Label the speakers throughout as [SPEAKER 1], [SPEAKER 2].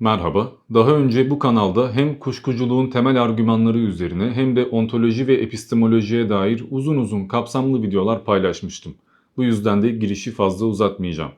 [SPEAKER 1] Merhaba. Daha önce bu kanalda hem kuşkuculuğun temel argümanları üzerine hem de ontoloji ve epistemolojiye dair uzun uzun kapsamlı videolar paylaşmıştım. Bu yüzden de girişi fazla uzatmayacağım.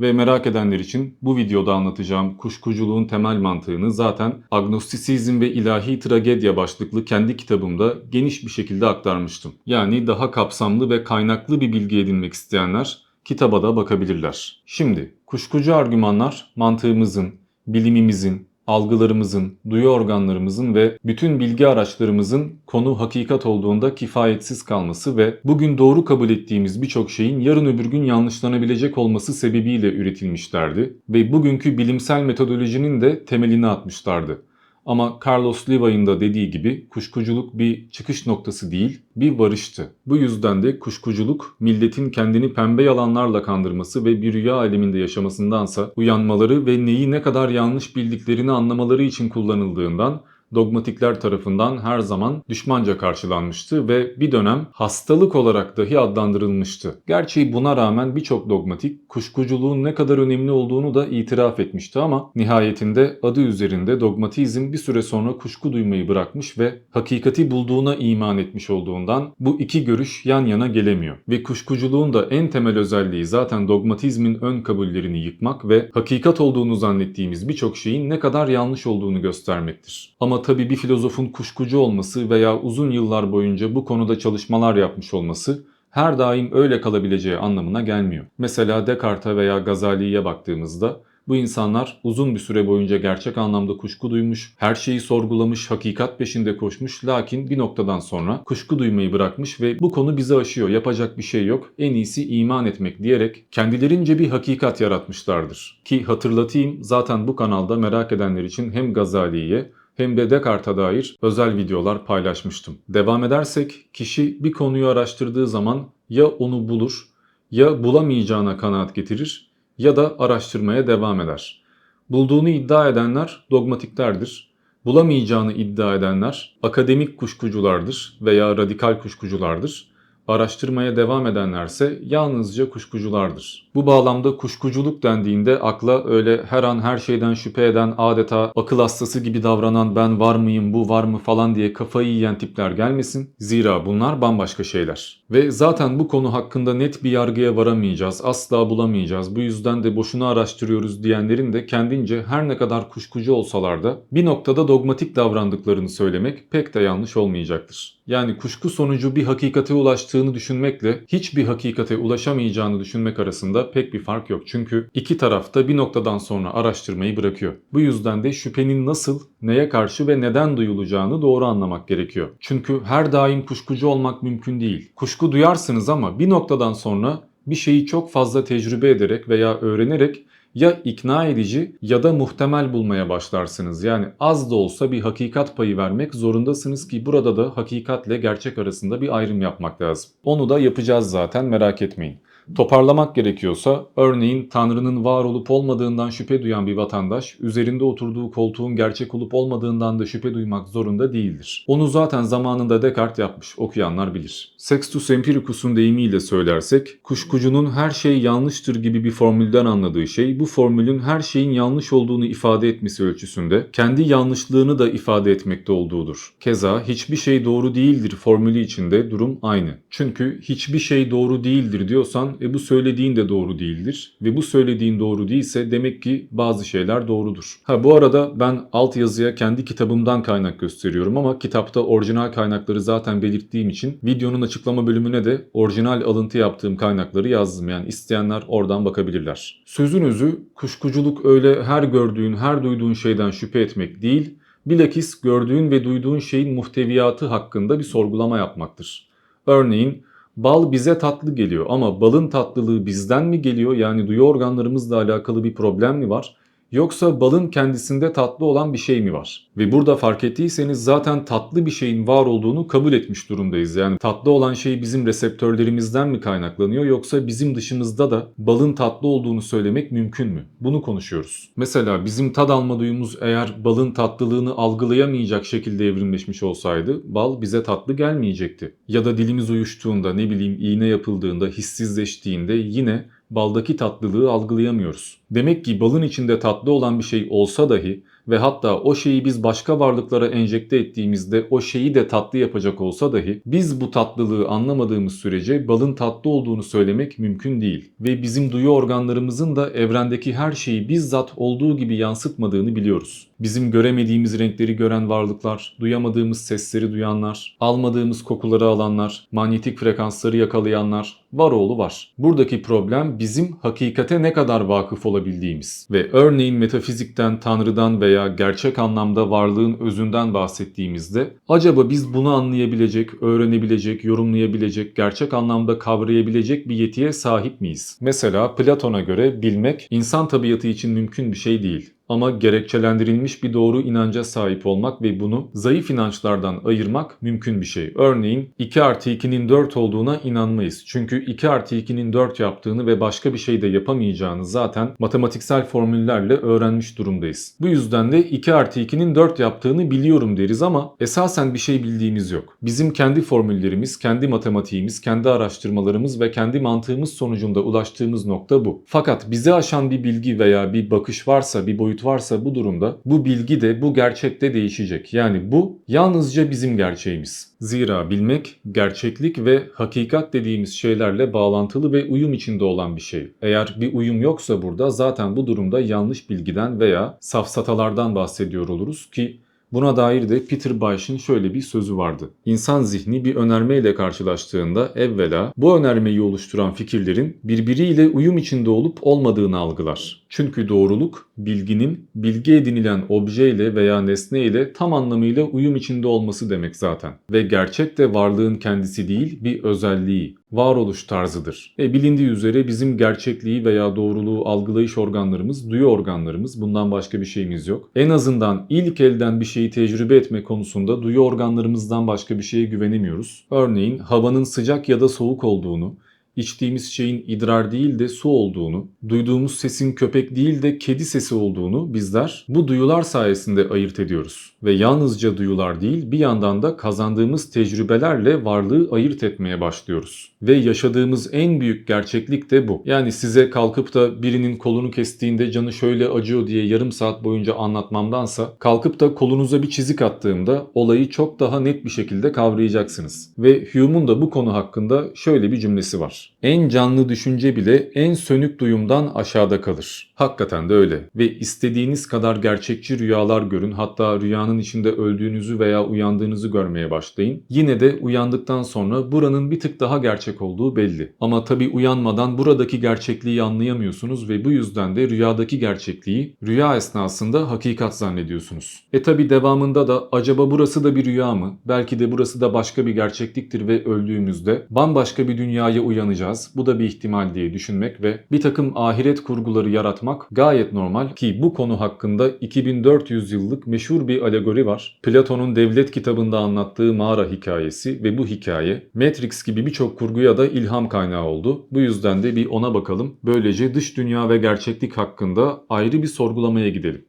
[SPEAKER 1] Ve merak edenler için bu videoda anlatacağım kuşkuculuğun temel mantığını zaten Agnostisizm ve İlahi Tragedya başlıklı kendi kitabımda geniş bir şekilde aktarmıştım. Yani daha kapsamlı ve kaynaklı bir bilgi edinmek isteyenler kitaba da bakabilirler. Şimdi kuşkucu argümanlar mantığımızın, bilimimizin, algılarımızın, duyu organlarımızın ve bütün bilgi araçlarımızın konu hakikat olduğunda kifayetsiz kalması ve bugün doğru kabul ettiğimiz birçok şeyin yarın öbür gün yanlışlanabilecek olması sebebiyle üretilmişlerdi ve bugünkü bilimsel metodolojinin de temelini atmışlardı. Ama Carlos Levy'in da dediği gibi kuşkuculuk bir çıkış noktası değil, bir varıştı. Bu yüzden de kuşkuculuk milletin kendini pembe yalanlarla kandırması ve bir rüya aleminde yaşamasındansa uyanmaları ve neyi ne kadar yanlış bildiklerini anlamaları için kullanıldığından dogmatikler tarafından her zaman düşmanca karşılanmıştı ve bir dönem hastalık olarak dahi adlandırılmıştı. Gerçi buna rağmen birçok dogmatik kuşkuculuğun ne kadar önemli olduğunu da itiraf etmişti ama nihayetinde adı üzerinde dogmatizm bir süre sonra kuşku duymayı bırakmış ve hakikati bulduğuna iman etmiş olduğundan bu iki görüş yan yana gelemiyor. Ve kuşkuculuğun da en temel özelliği zaten dogmatizmin ön kabullerini yıkmak ve hakikat olduğunu zannettiğimiz birçok şeyin ne kadar yanlış olduğunu göstermektir. Ama tabii bir filozofun kuşkucu olması veya uzun yıllar boyunca bu konuda çalışmalar yapmış olması her daim öyle kalabileceği anlamına gelmiyor. Mesela Descartes'e veya Gazali'ye baktığımızda bu insanlar uzun bir süre boyunca gerçek anlamda kuşku duymuş, her şeyi sorgulamış, hakikat peşinde koşmuş lakin bir noktadan sonra kuşku duymayı bırakmış ve bu konu bizi aşıyor, yapacak bir şey yok, en iyisi iman etmek diyerek kendilerince bir hakikat yaratmışlardır. Ki hatırlatayım zaten bu kanalda merak edenler için hem Gazali'ye hem de Descartes'a dair özel videolar paylaşmıştım. Devam edersek kişi bir konuyu araştırdığı zaman ya onu bulur ya bulamayacağına kanaat getirir ya da araştırmaya devam eder. Bulduğunu iddia edenler dogmatiklerdir. Bulamayacağını iddia edenler akademik kuşkuculardır veya radikal kuşkuculardır araştırmaya devam edenlerse yalnızca kuşkuculardır. Bu bağlamda kuşkuculuk dendiğinde akla öyle her an her şeyden şüphe eden adeta akıl hastası gibi davranan ben var mıyım bu var mı falan diye kafayı yiyen tipler gelmesin. Zira bunlar bambaşka şeyler. Ve zaten bu konu hakkında net bir yargıya varamayacağız, asla bulamayacağız. Bu yüzden de boşuna araştırıyoruz diyenlerin de kendince her ne kadar kuşkucu olsalar da bir noktada dogmatik davrandıklarını söylemek pek de yanlış olmayacaktır. Yani kuşku sonucu bir hakikate ulaştığını düşünmekle hiçbir hakikate ulaşamayacağını düşünmek arasında pek bir fark yok. Çünkü iki tarafta bir noktadan sonra araştırmayı bırakıyor. Bu yüzden de şüphenin nasıl, neye karşı ve neden duyulacağını doğru anlamak gerekiyor. Çünkü her daim kuşkucu olmak mümkün değil. Kuşku duyarsınız ama bir noktadan sonra bir şeyi çok fazla tecrübe ederek veya öğrenerek ya ikna edici ya da muhtemel bulmaya başlarsınız. Yani az da olsa bir hakikat payı vermek zorundasınız ki burada da hakikatle gerçek arasında bir ayrım yapmak lazım. Onu da yapacağız zaten merak etmeyin. Toparlamak gerekiyorsa örneğin Tanrı'nın var olup olmadığından şüphe duyan bir vatandaş üzerinde oturduğu koltuğun gerçek olup olmadığından da şüphe duymak zorunda değildir. Onu zaten zamanında Descartes yapmış okuyanlar bilir. Sextus Empiricus'un deyimiyle söylersek kuşkucunun her şey yanlıştır gibi bir formülden anladığı şey bu formülün her şeyin yanlış olduğunu ifade etmesi ölçüsünde kendi yanlışlığını da ifade etmekte olduğudur. Keza hiçbir şey doğru değildir formülü içinde durum aynı. Çünkü hiçbir şey doğru değildir diyorsan e bu söylediğin de doğru değildir. Ve bu söylediğin doğru değilse demek ki bazı şeyler doğrudur. Ha bu arada ben alt yazıya kendi kitabımdan kaynak gösteriyorum ama kitapta orijinal kaynakları zaten belirttiğim için videonun açıklama bölümüne de orijinal alıntı yaptığım kaynakları yazdım. Yani isteyenler oradan bakabilirler. Sözün özü kuşkuculuk öyle her gördüğün, her duyduğun şeyden şüphe etmek değil, bilakis gördüğün ve duyduğun şeyin muhteviyatı hakkında bir sorgulama yapmaktır. Örneğin Bal bize tatlı geliyor ama balın tatlılığı bizden mi geliyor? Yani duyu organlarımızla alakalı bir problem mi var? Yoksa balın kendisinde tatlı olan bir şey mi var? Ve burada fark ettiyseniz zaten tatlı bir şeyin var olduğunu kabul etmiş durumdayız. Yani tatlı olan şey bizim reseptörlerimizden mi kaynaklanıyor yoksa bizim dışımızda da balın tatlı olduğunu söylemek mümkün mü? Bunu konuşuyoruz. Mesela bizim tad alma duyumuz eğer balın tatlılığını algılayamayacak şekilde evrimleşmiş olsaydı bal bize tatlı gelmeyecekti. Ya da dilimiz uyuştuğunda ne bileyim iğne yapıldığında hissizleştiğinde yine baldaki tatlılığı algılayamıyoruz. Demek ki balın içinde tatlı olan bir şey olsa dahi ve hatta o şeyi biz başka varlıklara enjekte ettiğimizde o şeyi de tatlı yapacak olsa dahi biz bu tatlılığı anlamadığımız sürece balın tatlı olduğunu söylemek mümkün değil. Ve bizim duyu organlarımızın da evrendeki her şeyi bizzat olduğu gibi yansıtmadığını biliyoruz. Bizim göremediğimiz renkleri gören varlıklar, duyamadığımız sesleri duyanlar, almadığımız kokuları alanlar, manyetik frekansları yakalayanlar, var oğlu var. Buradaki problem bizim hakikate ne kadar vakıf olabildiğimiz ve örneğin metafizikten, tanrıdan veya gerçek anlamda varlığın özünden bahsettiğimizde acaba biz bunu anlayabilecek, öğrenebilecek, yorumlayabilecek, gerçek anlamda kavrayabilecek bir yetiye sahip miyiz? Mesela Platon'a göre bilmek insan tabiatı için mümkün bir şey değil ama gerekçelendirilmiş bir doğru inanca sahip olmak ve bunu zayıf inançlardan ayırmak mümkün bir şey. Örneğin 2 artı 2'nin 4 olduğuna inanmayız. Çünkü 2 artı 2'nin 4 yaptığını ve başka bir şey de yapamayacağını zaten matematiksel formüllerle öğrenmiş durumdayız. Bu yüzden de 2 artı 2'nin 4 yaptığını biliyorum deriz ama esasen bir şey bildiğimiz yok. Bizim kendi formüllerimiz, kendi matematiğimiz, kendi araştırmalarımız ve kendi mantığımız sonucunda ulaştığımız nokta bu. Fakat bizi aşan bir bilgi veya bir bakış varsa, bir boyut varsa bu durumda bu bilgi de bu gerçek de değişecek. Yani bu yalnızca bizim gerçeğimiz. Zira bilmek, gerçeklik ve hakikat dediğimiz şeylerle bağlantılı ve uyum içinde olan bir şey. Eğer bir uyum yoksa burada zaten bu durumda yanlış bilgiden veya safsatalardan bahsediyor oluruz ki Buna dair de Peter Bayş'ın şöyle bir sözü vardı. İnsan zihni bir önermeyle karşılaştığında evvela bu önermeyi oluşturan fikirlerin birbiriyle uyum içinde olup olmadığını algılar. Çünkü doğruluk bilginin bilgi edinilen objeyle veya nesneyle tam anlamıyla uyum içinde olması demek zaten. Ve gerçek de varlığın kendisi değil bir özelliği, varoluş tarzıdır. E bilindiği üzere bizim gerçekliği veya doğruluğu algılayış organlarımız, duyu organlarımız. Bundan başka bir şeyimiz yok. En azından ilk elden bir şeyi tecrübe etme konusunda duyu organlarımızdan başka bir şeye güvenemiyoruz. Örneğin havanın sıcak ya da soğuk olduğunu, içtiğimiz şeyin idrar değil de su olduğunu, duyduğumuz sesin köpek değil de kedi sesi olduğunu bizler bu duyular sayesinde ayırt ediyoruz. Ve yalnızca duyular değil bir yandan da kazandığımız tecrübelerle varlığı ayırt etmeye başlıyoruz. Ve yaşadığımız en büyük gerçeklik de bu. Yani size kalkıp da birinin kolunu kestiğinde canı şöyle acıyor diye yarım saat boyunca anlatmamdansa kalkıp da kolunuza bir çizik attığımda olayı çok daha net bir şekilde kavrayacaksınız. Ve Hume'un da bu konu hakkında şöyle bir cümlesi var. En canlı düşünce bile en sönük duyumdan aşağıda kalır. Hakikaten de öyle. Ve istediğiniz kadar gerçekçi rüyalar görün hatta rüyanın içinde öldüğünüzü veya uyandığınızı görmeye başlayın. Yine de uyandıktan sonra buranın bir tık daha gerçek olduğu belli. Ama tabi uyanmadan buradaki gerçekliği anlayamıyorsunuz ve bu yüzden de rüyadaki gerçekliği rüya esnasında hakikat zannediyorsunuz. E tabi devamında da acaba burası da bir rüya mı? Belki de burası da başka bir gerçekliktir ve öldüğümüzde bambaşka bir dünyaya uyanacağız. Bu da bir ihtimal diye düşünmek ve bir takım ahiret kurguları yaratmak gayet normal ki bu konu hakkında 2400 yıllık meşhur bir alegori var. Platon'un Devlet kitabında anlattığı mağara hikayesi ve bu hikaye Matrix gibi birçok kurguya da ilham kaynağı oldu. Bu yüzden de bir ona bakalım. Böylece dış dünya ve gerçeklik hakkında ayrı bir sorgulamaya gidelim.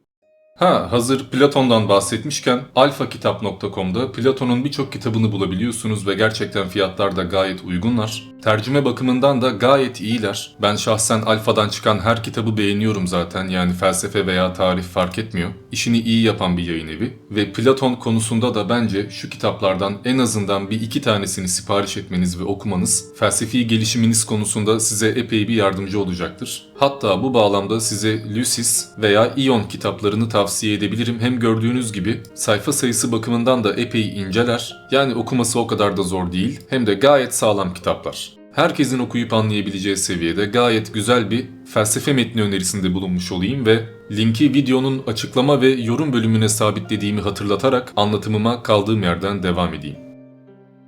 [SPEAKER 1] Ha hazır Platon'dan bahsetmişken alfakitap.com'da Platon'un birçok kitabını bulabiliyorsunuz ve gerçekten fiyatlar da gayet uygunlar. Tercüme bakımından da gayet iyiler. Ben şahsen Alfa'dan çıkan her kitabı beğeniyorum zaten yani felsefe veya tarih fark etmiyor. İşini iyi yapan bir yayın evi ve Platon konusunda da bence şu kitaplardan en azından bir iki tanesini sipariş etmeniz ve okumanız felsefi gelişiminiz konusunda size epey bir yardımcı olacaktır. Hatta bu bağlamda size Lucis veya Ion kitaplarını tavsiye edebilirim. Hem gördüğünüz gibi sayfa sayısı bakımından da epey inceler. Yani okuması o kadar da zor değil. Hem de gayet sağlam kitaplar. Herkesin okuyup anlayabileceği seviyede gayet güzel bir felsefe metni önerisinde bulunmuş olayım ve linki videonun açıklama ve yorum bölümüne sabitlediğimi hatırlatarak anlatımıma kaldığım yerden devam edeyim.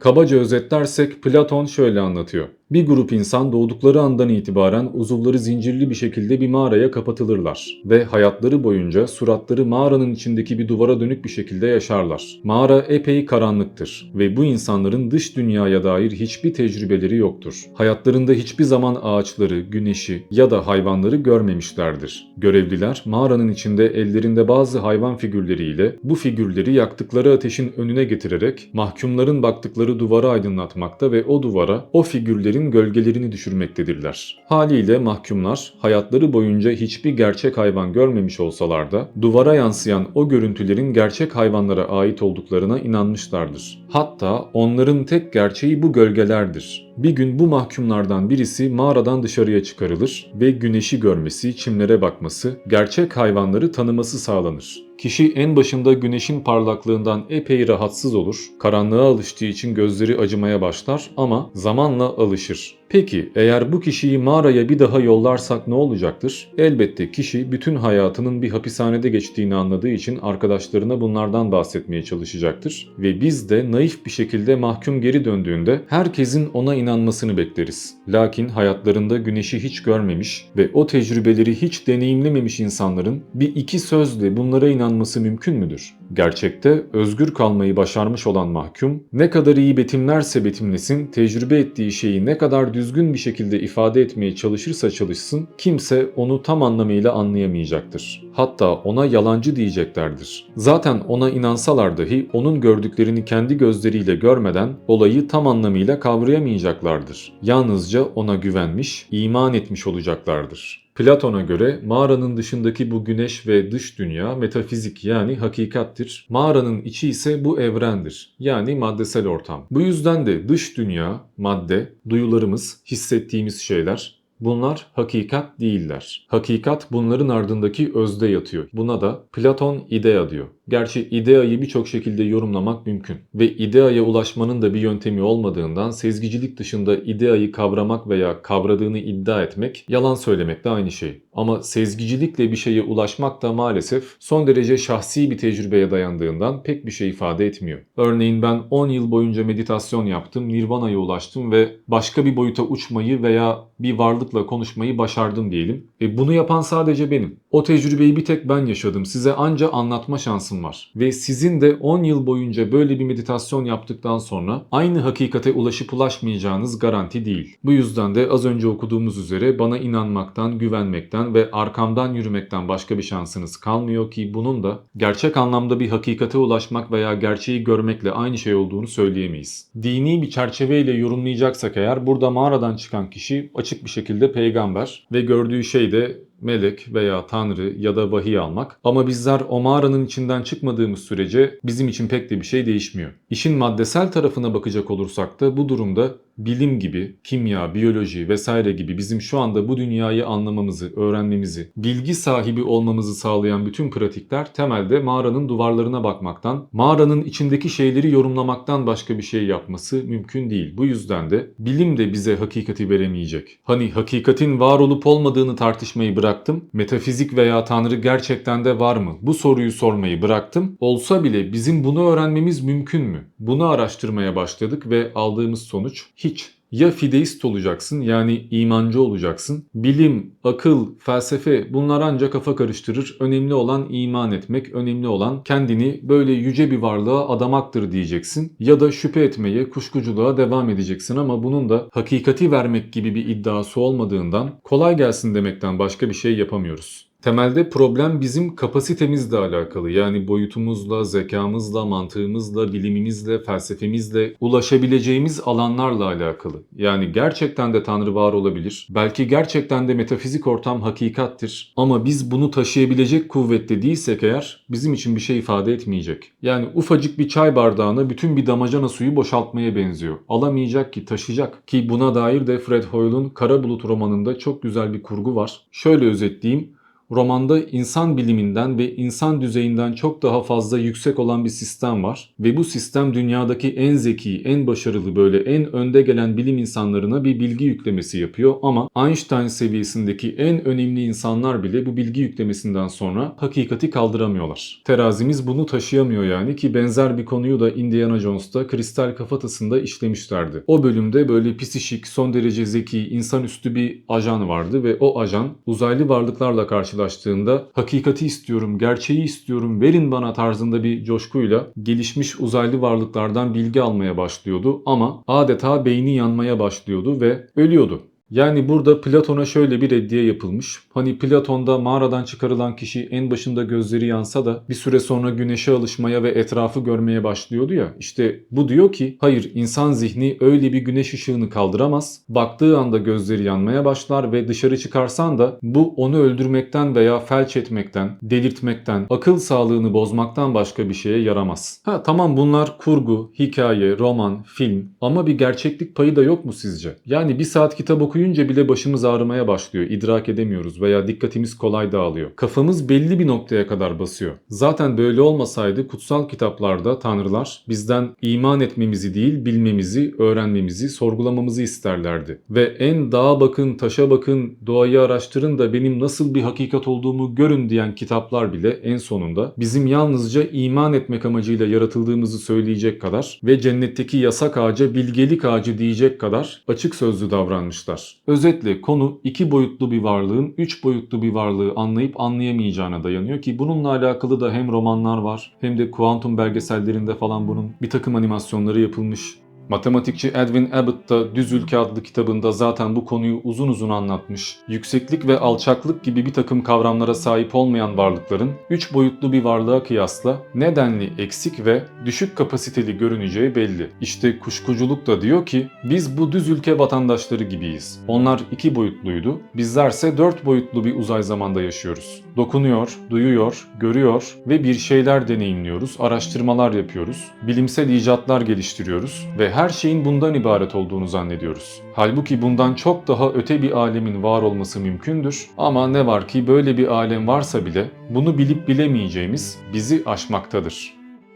[SPEAKER 1] Kabaca özetlersek Platon şöyle anlatıyor. Bir grup insan doğdukları andan itibaren uzuvları zincirli bir şekilde bir mağaraya kapatılırlar ve hayatları boyunca suratları mağaranın içindeki bir duvara dönük bir şekilde yaşarlar. Mağara epey karanlıktır ve bu insanların dış dünyaya dair hiçbir tecrübeleri yoktur. Hayatlarında hiçbir zaman ağaçları, güneşi ya da hayvanları görmemişlerdir. Görevliler mağaranın içinde ellerinde bazı hayvan figürleriyle bu figürleri yaktıkları ateşin önüne getirerek mahkumların baktıkları duvarı aydınlatmakta ve o duvara o figürlerin onların gölgelerini düşürmektedirler. Haliyle mahkumlar hayatları boyunca hiçbir gerçek hayvan görmemiş olsalar da duvara yansıyan o görüntülerin gerçek hayvanlara ait olduklarına inanmışlardır. Hatta onların tek gerçeği bu gölgelerdir. Bir gün bu mahkumlardan birisi mağaradan dışarıya çıkarılır ve güneşi görmesi, çimlere bakması, gerçek hayvanları tanıması sağlanır. Kişi en başında güneşin parlaklığından epey rahatsız olur. Karanlığa alıştığı için gözleri acımaya başlar ama zamanla alışır. Peki eğer bu kişiyi mağaraya bir daha yollarsak ne olacaktır? Elbette kişi bütün hayatının bir hapishanede geçtiğini anladığı için arkadaşlarına bunlardan bahsetmeye çalışacaktır. Ve biz de naif bir şekilde mahkum geri döndüğünde herkesin ona inanmasını bekleriz. Lakin hayatlarında güneşi hiç görmemiş ve o tecrübeleri hiç deneyimlememiş insanların bir iki sözle bunlara inanması mümkün müdür? Gerçekte özgür kalmayı başarmış olan mahkum ne kadar iyi betimlerse betimlesin, tecrübe ettiği şeyi ne kadar düzgün bir şekilde ifade etmeye çalışırsa çalışsın kimse onu tam anlamıyla anlayamayacaktır. Hatta ona yalancı diyeceklerdir. Zaten ona inansalar dahi onun gördüklerini kendi gözleriyle görmeden olayı tam anlamıyla kavrayamayacaklardır. Yalnızca ona güvenmiş, iman etmiş olacaklardır. Platon'a göre mağaranın dışındaki bu güneş ve dış dünya metafizik yani hakikattir. Mağaranın içi ise bu evrendir yani maddesel ortam. Bu yüzden de dış dünya, madde, duyularımız, hissettiğimiz şeyler Bunlar hakikat değiller. Hakikat bunların ardındaki özde yatıyor. Buna da Platon idea diyor. Gerçi ideayı birçok şekilde yorumlamak mümkün. Ve ideaya ulaşmanın da bir yöntemi olmadığından sezgicilik dışında ideayı kavramak veya kavradığını iddia etmek yalan söylemek de aynı şey. Ama sezgicilikle bir şeye ulaşmak da maalesef son derece şahsi bir tecrübeye dayandığından pek bir şey ifade etmiyor. Örneğin ben 10 yıl boyunca meditasyon yaptım, nirvana'ya ulaştım ve başka bir boyuta uçmayı veya bir varlıkla konuşmayı başardım diyelim. E bunu yapan sadece benim. O tecrübeyi bir tek ben yaşadım. Size anca anlatma şansım var. Ve sizin de 10 yıl boyunca böyle bir meditasyon yaptıktan sonra aynı hakikate ulaşıp ulaşmayacağınız garanti değil. Bu yüzden de az önce okuduğumuz üzere bana inanmaktan, güvenmekten ve arkamdan yürümekten başka bir şansınız kalmıyor ki bunun da gerçek anlamda bir hakikate ulaşmak veya gerçeği görmekle aynı şey olduğunu söyleyemeyiz. Dini bir çerçeveyle yorumlayacaksak eğer burada mağaradan çıkan kişi açık bir şekilde peygamber ve gördüğü şey de melek veya tanrı ya da vahiy almak. Ama bizler o mağaranın içinden çıkmadığımız sürece bizim için pek de bir şey değişmiyor. İşin maddesel tarafına bakacak olursak da bu durumda bilim gibi, kimya, biyoloji vesaire gibi bizim şu anda bu dünyayı anlamamızı, öğrenmemizi, bilgi sahibi olmamızı sağlayan bütün pratikler temelde mağaranın duvarlarına bakmaktan, mağaranın içindeki şeyleri yorumlamaktan başka bir şey yapması mümkün değil. Bu yüzden de bilim de bize hakikati veremeyecek. Hani hakikatin var olup olmadığını tartışmayı bıraktım. Metafizik veya tanrı gerçekten de var mı? Bu soruyu sormayı bıraktım. Olsa bile bizim bunu öğrenmemiz mümkün mü? Bunu araştırmaya başladık ve aldığımız sonuç hiç. Ya fideist olacaksın yani imancı olacaksın. Bilim, akıl, felsefe bunlar ancak kafa karıştırır. Önemli olan iman etmek, önemli olan kendini böyle yüce bir varlığa adamaktır diyeceksin. Ya da şüphe etmeye, kuşkuculuğa devam edeceksin ama bunun da hakikati vermek gibi bir iddiası olmadığından kolay gelsin demekten başka bir şey yapamıyoruz. Temelde problem bizim kapasitemizle alakalı. Yani boyutumuzla, zekamızla, mantığımızla, bilimimizle, felsefemizle ulaşabileceğimiz alanlarla alakalı. Yani gerçekten de Tanrı var olabilir. Belki gerçekten de metafizik ortam hakikattir. Ama biz bunu taşıyabilecek kuvvette değilsek eğer bizim için bir şey ifade etmeyecek. Yani ufacık bir çay bardağına bütün bir damacana suyu boşaltmaya benziyor. Alamayacak ki taşıyacak. Ki buna dair de Fred Hoyle'un Kara Bulut romanında çok güzel bir kurgu var. Şöyle özetleyeyim romanda insan biliminden ve insan düzeyinden çok daha fazla yüksek olan bir sistem var. Ve bu sistem dünyadaki en zeki, en başarılı böyle en önde gelen bilim insanlarına bir bilgi yüklemesi yapıyor ama Einstein seviyesindeki en önemli insanlar bile bu bilgi yüklemesinden sonra hakikati kaldıramıyorlar. Terazimiz bunu taşıyamıyor yani ki benzer bir konuyu da Indiana Jones'ta Kristal Kafatası'nda işlemişlerdi. O bölümde böyle pisişik, son derece zeki, insanüstü bir ajan vardı ve o ajan uzaylı varlıklarla karşı karşılaştığında hakikati istiyorum, gerçeği istiyorum, verin bana tarzında bir coşkuyla gelişmiş uzaylı varlıklardan bilgi almaya başlıyordu ama adeta beyni yanmaya başlıyordu ve ölüyordu. Yani burada Platon'a şöyle bir reddiye yapılmış. Hani Platon'da mağaradan çıkarılan kişi en başında gözleri yansa da bir süre sonra güneşe alışmaya ve etrafı görmeye başlıyordu ya. İşte bu diyor ki hayır insan zihni öyle bir güneş ışığını kaldıramaz. Baktığı anda gözleri yanmaya başlar ve dışarı çıkarsan da bu onu öldürmekten veya felç etmekten, delirtmekten, akıl sağlığını bozmaktan başka bir şeye yaramaz. Ha tamam bunlar kurgu, hikaye, roman, film ama bir gerçeklik payı da yok mu sizce? Yani bir saat kitap okuyunca bile başımız ağrımaya başlıyor, idrak edemiyoruz veya dikkatimiz kolay dağılıyor. Kafamız belli bir noktaya kadar basıyor. Zaten böyle olmasaydı kutsal kitaplarda tanrılar bizden iman etmemizi değil bilmemizi, öğrenmemizi, sorgulamamızı isterlerdi. Ve en dağa bakın, taşa bakın, doğayı araştırın da benim nasıl bir hakikat olduğumu görün diyen kitaplar bile en sonunda bizim yalnızca iman etmek amacıyla yaratıldığımızı söyleyecek kadar ve cennetteki yasak ağaca bilgelik ağacı diyecek kadar açık sözlü davranmışlar. Özetle konu iki boyutlu bir varlığın üç boyutlu bir varlığı anlayıp anlayamayacağına dayanıyor ki bununla alakalı da hem romanlar var hem de kuantum belgesellerinde falan bunun bir takım animasyonları yapılmış. Matematikçi Edwin Abbott da Düz Ülke adlı kitabında zaten bu konuyu uzun uzun anlatmış. Yükseklik ve alçaklık gibi bir takım kavramlara sahip olmayan varlıkların üç boyutlu bir varlığa kıyasla nedenli eksik ve düşük kapasiteli görüneceği belli. İşte kuşkuculuk da diyor ki biz bu düz ülke vatandaşları gibiyiz. Onlar iki boyutluydu, bizlerse dört boyutlu bir uzay zamanda yaşıyoruz. Dokunuyor, duyuyor, görüyor ve bir şeyler deneyimliyoruz, araştırmalar yapıyoruz, bilimsel icatlar geliştiriyoruz ve her şeyin bundan ibaret olduğunu zannediyoruz. Halbuki bundan çok daha öte bir alemin var olması mümkündür ama ne var ki böyle bir alem varsa bile bunu bilip bilemeyeceğimiz bizi aşmaktadır.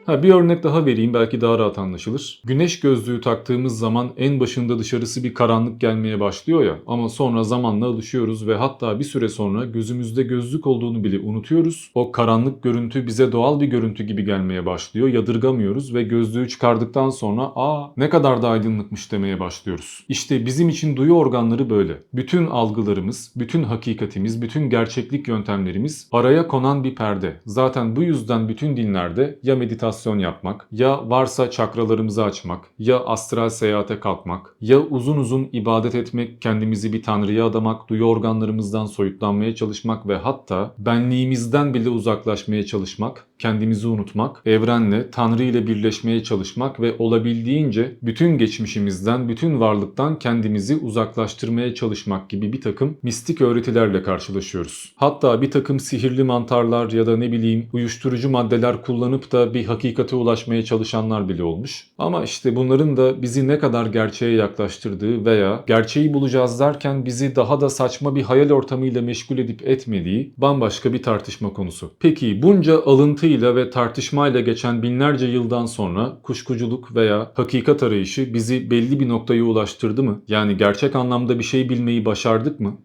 [SPEAKER 1] Ha, bir örnek daha vereyim belki daha rahat anlaşılır. Güneş gözlüğü taktığımız zaman en başında dışarısı bir karanlık gelmeye başlıyor ya ama sonra zamanla alışıyoruz ve hatta bir süre sonra gözümüzde gözlük olduğunu bile unutuyoruz. O karanlık görüntü bize doğal bir görüntü gibi gelmeye başlıyor. Yadırgamıyoruz ve gözlüğü çıkardıktan sonra aa ne kadar da aydınlıkmış demeye başlıyoruz. İşte bizim için duyu organları böyle. Bütün algılarımız, bütün hakikatimiz, bütün gerçeklik yöntemlerimiz araya konan bir perde. Zaten bu yüzden bütün dinlerde ya meditasyon yapmak, ya varsa çakralarımızı açmak, ya astral seyahate kalkmak, ya uzun uzun ibadet etmek, kendimizi bir tanrıya adamak, duyu organlarımızdan soyutlanmaya çalışmak ve hatta benliğimizden bile uzaklaşmaya çalışmak, kendimizi unutmak, evrenle, tanrı ile birleşmeye çalışmak ve olabildiğince bütün geçmişimizden, bütün varlıktan kendimizi uzaklaştırmaya çalışmak gibi bir takım mistik öğretilerle karşılaşıyoruz. Hatta bir takım sihirli mantarlar ya da ne bileyim uyuşturucu maddeler kullanıp da bir hakikate ulaşmaya çalışanlar bile olmuş. Ama işte bunların da bizi ne kadar gerçeğe yaklaştırdığı veya gerçeği bulacağız derken bizi daha da saçma bir hayal ortamıyla meşgul edip etmediği bambaşka bir tartışma konusu. Peki bunca alıntıyla ve tartışmayla geçen binlerce yıldan sonra kuşkuculuk veya hakikat arayışı bizi belli bir noktaya ulaştırdı mı? Yani gerçek anlamda bir şey bilmeyi başardık mı?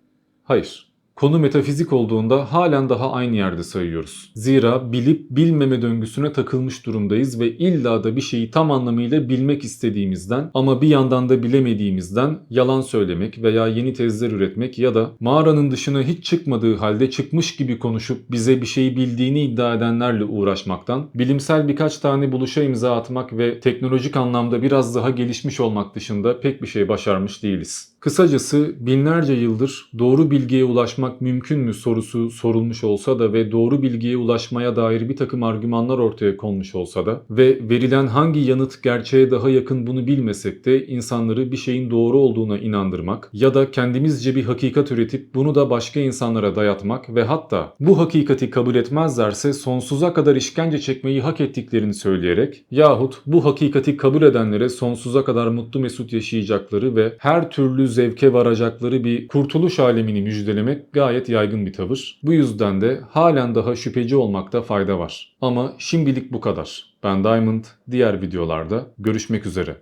[SPEAKER 1] Hayır. Konu metafizik olduğunda halen daha aynı yerde sayıyoruz. Zira bilip bilmeme döngüsüne takılmış durumdayız ve illa da bir şeyi tam anlamıyla bilmek istediğimizden ama bir yandan da bilemediğimizden yalan söylemek veya yeni tezler üretmek ya da mağaranın dışına hiç çıkmadığı halde çıkmış gibi konuşup bize bir şeyi bildiğini iddia edenlerle uğraşmaktan, bilimsel birkaç tane buluşa imza atmak ve teknolojik anlamda biraz daha gelişmiş olmak dışında pek bir şey başarmış değiliz. Kısacası binlerce yıldır doğru bilgiye ulaşmak mümkün mü sorusu sorulmuş olsa da ve doğru bilgiye ulaşmaya dair bir takım argümanlar ortaya konmuş olsa da ve verilen hangi yanıt gerçeğe daha yakın bunu bilmesek de insanları bir şeyin doğru olduğuna inandırmak ya da kendimizce bir hakikat üretip bunu da başka insanlara dayatmak ve hatta bu hakikati kabul etmezlerse sonsuza kadar işkence çekmeyi hak ettiklerini söyleyerek yahut bu hakikati kabul edenlere sonsuza kadar mutlu mesut yaşayacakları ve her türlü zevke varacakları bir kurtuluş alemini müjdelemek gayet yaygın bir tavır. Bu yüzden de halen daha şüpheci olmakta fayda var. Ama şimdilik bu kadar. Ben Diamond, diğer videolarda görüşmek üzere.